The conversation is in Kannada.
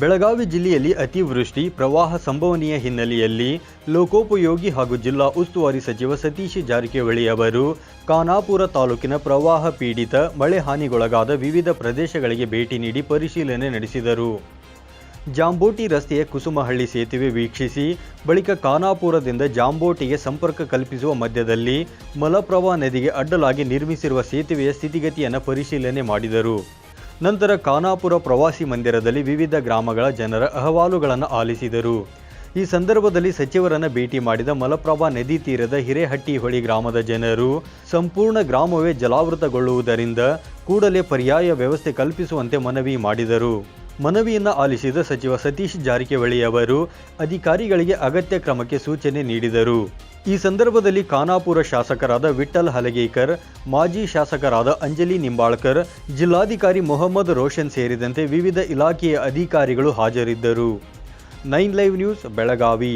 ಬೆಳಗಾವಿ ಜಿಲ್ಲೆಯಲ್ಲಿ ಅತಿವೃಷ್ಟಿ, ಪ್ರವಾಹ ಸಂಭವನೀಯ ಹಿನ್ನೆಲೆಯಲ್ಲಿ ಲೋಕೋಪಯೋಗಿ ಹಾಗೂ ಜಿಲ್ಲಾ ಉಸ್ತುವಾರಿ ಸಚಿವ ಸತೀಶ್ ಜಾರಕಿಹೊಳಿ ಅವರು ಖಾನಾಪುರ ತಾಲೂಕಿನ ಪ್ರವಾಹ ಪೀಡಿತ, ಮಳೆ ಹಾನಿಗೊಳಗಾದ ವಿವಿಧ ಪ್ರದೇಶಗಳಿಗೆ ಭೇಟಿ ನೀಡಿ ಪರಿಶೀಲನೆ ನಡೆಸಿದರು. ಜಾಂಬೋಟಿ ರಸ್ತೆಯ ಕುಸುಮಹಳ್ಳಿ ಸೇತುವೆ ವೀಕ್ಷಿಸಿ, ಬಳಿಕ ಖಾನಾಪುರದಿಂದ ಜಾಂಬೋಟಿಗೆ ಸಂಪರ್ಕ ಕಲ್ಪಿಸುವ ಮಧ್ಯದಲ್ಲಿ ಮಲಪ್ರಭಾ ನದಿಗೆ ಅಡ್ಡಲಾಗಿ ನಿರ್ಮಿಸಿರುವ ಸೇತುವೆಯ ಸ್ಥಿತಿಗತಿಯನ್ನು ಪರಿಶೀಲನೆ ಮಾಡಿದರು. ನಂತರ ಖಾನಾಪುರ ಪ್ರವಾಸಿ ಮಂದಿರದಲ್ಲಿ ವಿವಿಧ ಗ್ರಾಮಗಳ ಜನರ ಅಹವಾಲುಗಳನ್ನು ಆಲಿಸಿದರು. ಈ ಸಂದರ್ಭದಲ್ಲಿ ಸಚಿವರನ್ನು ಭೇಟಿ ಮಾಡಿದ ಮಲಪ್ರಭಾ ನದಿ ತೀರದ ಹಿರೇಹಟ್ಟಿಹೊಳಿ ಗ್ರಾಮದ ಜನರು, ಸಂಪೂರ್ಣ ಗ್ರಾಮವೇ ಜಲಾವೃತಗೊಳ್ಳುವುದರಿಂದ ಕೂಡಲೇ ಪರ್ಯಾಯ ವ್ಯವಸ್ಥೆ ಕಲ್ಪಿಸುವಂತೆ ಮನವಿ ಮಾಡಿದರು. ಮನವಿಯನ್ನು ಆಲಿಸಿದ ಸಚಿವ ಸತೀಶ್ ಜಾರಕಿಹೊಳಿ ಅವರು ಅಧಿಕಾರಿಗಳಿಗೆ ಅಗತ್ಯ ಕ್ರಮಕ್ಕೆ ಸೂಚನೆ ನೀಡಿದರು. ಈ ಸಂದರ್ಭದಲ್ಲಿ ಖಾನಾಪುರ ಶಾಸಕರಾದ ವಿಠಲ್ ಹಲಗೇಕರ್, ಮಾಜಿ ಶಾಸಕರಾದ ಅಂಜಲಿ ನಿಂಬಾಳ್ಕರ್, ಜಿಲ್ಲಾಧಿಕಾರಿ ಮೊಹಮ್ಮದ್ ರೋಷನ್ ಸೇರಿದಂತೆ ವಿವಿಧ ಇಲಾಖೆಯ ಅಧಿಕಾರಿಗಳು ಹಾಜರಿದ್ದರು. Nine live news, Belagavi.